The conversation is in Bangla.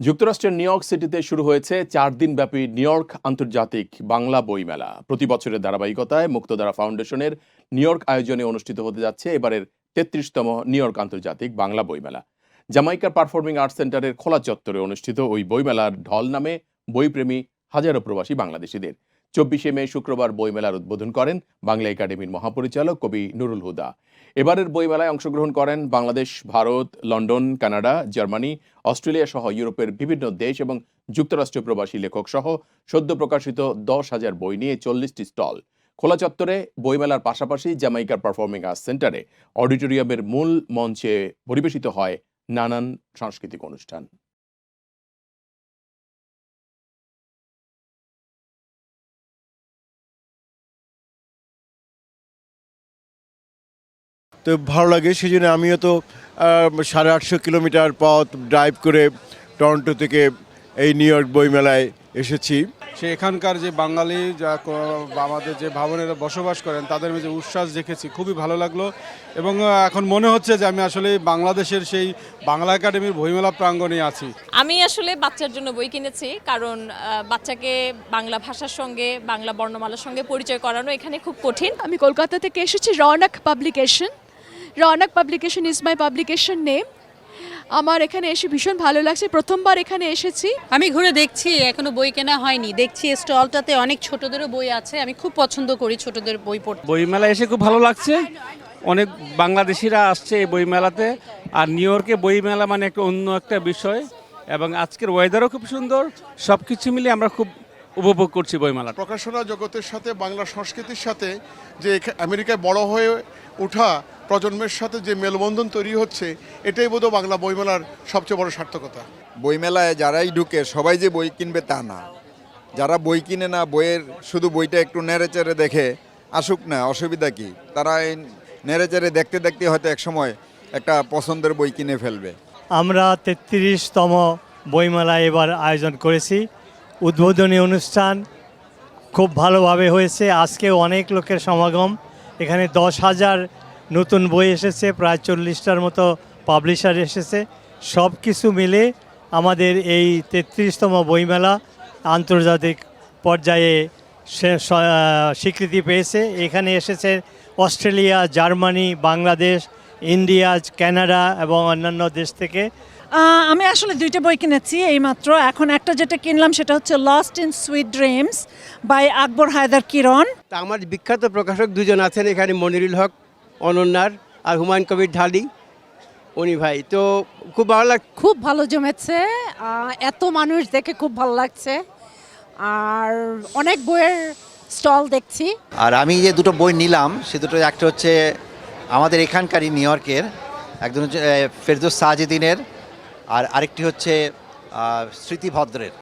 যুক্তরাষ্ট্রের নিউ ইয়র্ক সিটিতে শুরু হয়েছে চার দিনব্যাপী নিউ ইয়র্ক আন্তর্জাতিক বাংলা বইমেলা। প্রতি বছরের ধারাবাহিকতায় মুক্তধারা ফাউন্ডেশনের নিউ ইয়র্ক আয়োজনে অনুষ্ঠিত হতে যাচ্ছে এবারের তেত্রিশতম নিউ ইয়র্ক আন্তর্জাতিক বাংলা বইমেলা। জামাইকার পারফর্মিং আর্টস সেন্টারের খোলা চত্বরে অনুষ্ঠিত ওই বইমেলার ঢল নামে বইপ্রেমী হাজারো প্রবাসী বাংলাদেশিদের। চব্বিশে মে শুক্রবার বইমেলার উদ্বোধন করেন বাংলা একাডেমির মহাপরিচালক কবি নুরুল হুদা। এবারের বইমেলায় অংশগ্রহণ করেন Bangladesh, Bharat, London, Canada, Germany, Australia সহ ইউরোপের বিভিন্ন দেশ এবং যুক্তরাষ্ট্র প্রবাসী লেখক সহ সদ্য প্রকাশিত দশ হাজার বই নিয়ে চল্লিশটি স্টল। খোলা চত্বরে বইমেলার পাশাপাশি জামাইকার পারফর্মিং আর্টস সেন্টারে অডিটোরিয়ামের মূল মঞ্চে পরিবেশিত হয় নানান সাংস্কৃতিক অনুষ্ঠান। তো ভালো লাগে সেই জন্য আমিও তো সাড়ে আটশো কিলোমিটার পথ ড্রাইভ করে টরন্টো থেকে এই নিউ ইয়র্ক বইমেলায় এসেছি। সে এখানকার যে বাঙালি যা ক- আমাদের যে ভাবনেরা বসবাস করেন তাদের মাঝে উচ্ছ্বাস দেখেছি খুবই ভালো লাগল। এবং এখন মনে হচ্ছে যে আমি আসলে বাংলাদেশের সেই বাংলা একাডেমির বইমেলা প্রাঙ্গণে আছি। আমি আসলে বাচ্চার জন্য বই কিনেছি কারণ বাচ্চাকে বাংলা ভাষার সঙ্গে বাংলা বর্ণমালার সঙ্গে পরিচয় করানো এখানে খুব কঠিন। আমি কলকাতা থেকে এসেছি Raunak publication. Raunak publication is my publication name. আমার এখানে এসে ভীষণ ভালো লাগছে। প্রথমবার এখানে এসেছি। আমি ঘুরে দেখছি এখনও বই কেনা হয়নি। দেখছি স্টলটাতে অনেক ছোটদেরও বই আছে। আমি খুব পছন্দ করি ছোটদের বই পড়তে। বইমেলা এসে খুব ভালো লাগছে। অনেক বাংলাদেশিরা আসছে এই বইমেলাতে। আর নিউ ইয়র্কে বইমেলা মানে একটা অন্য একটা বিষয়। এবং আজকের ওয়েদারও খুব সুন্দর। সব কিছু মিলে আমরা খুব উপভোগ করছি বইমেলাটা। প্রকাশনা জগতের সাথে বাংলা সংস্কৃতির সাথে যে এখা- আমেরিকায় বড় হয়ে ওঠা প্রজন্মের সাথে যে মেলবন্ধন তৈরি হচ্ছে এটাই বোধহয় বাংলা বইমেলার সবচেয়ে বড় সার্থকতা। বইমেলায় যারাই ঢুকে সবাই যে বই কিনবে তা না। যারা বই কিনে না বইয়ের শুধু বইটা একটু নেড়েচেড়ে দেখে আসুক না অসুবিধা কি? তারা এই নেড়েচেড়ে দেখতে দেখতে হয়তো একসময় একটা পছন্দের বই কিনে ফেলবে। আমরা তেত্রিশতম বইমেলা এবার আয়োজন করেছি। উদ্বোধনী অনুষ্ঠান খুব ভালোভাবে হয়েছে। আজকেও অনেক লোকের সমাগম। এখানে দশ হাজার নতুন বই এসেছে প্রায় চল্লিশটার মতো পাবলিশার এসেছে। সব কিছু মিলে আমাদের এই তেত্রিশতম বইমেলা আন্তর্জাতিক পর্যায়ে সে- স্বীকৃতি পেয়েছে। এখানে এসেছে Australia Germany Bangladesh India Canada এবং অন্যান্য দেশ থেকে। আমি আসলে দুইটা বই কিনেছি এইমাত্র। এখন একটা যেটা কিনলাম সেটা হচ্ছে lost in sweet dreams by Akbar Haidar Kiran. আমার বিখ্যাত প্রকাশক দুজন আছেন এখানে মনিরুল হক অনন্যার আর হুমায়ুন কবির ঢালি উনি ভাই। তো খুব ভালো লাগ খুব ভালো জমেছে। এত মানুষ দেখে খুব ভালো লাগছে। আর অনেক বইয়ের স্টল দেখছি। আর আমি যে দুটো বই নিলাম সে দুটো একটা হচ্ছে আমাদের এখানকারই নিউ ইয়র্কের একজন হচ্ছে ফেরদৌস সাজিদিনের আর আরেকটি হচ্ছে আহ, স্মৃতি ভদ্রের।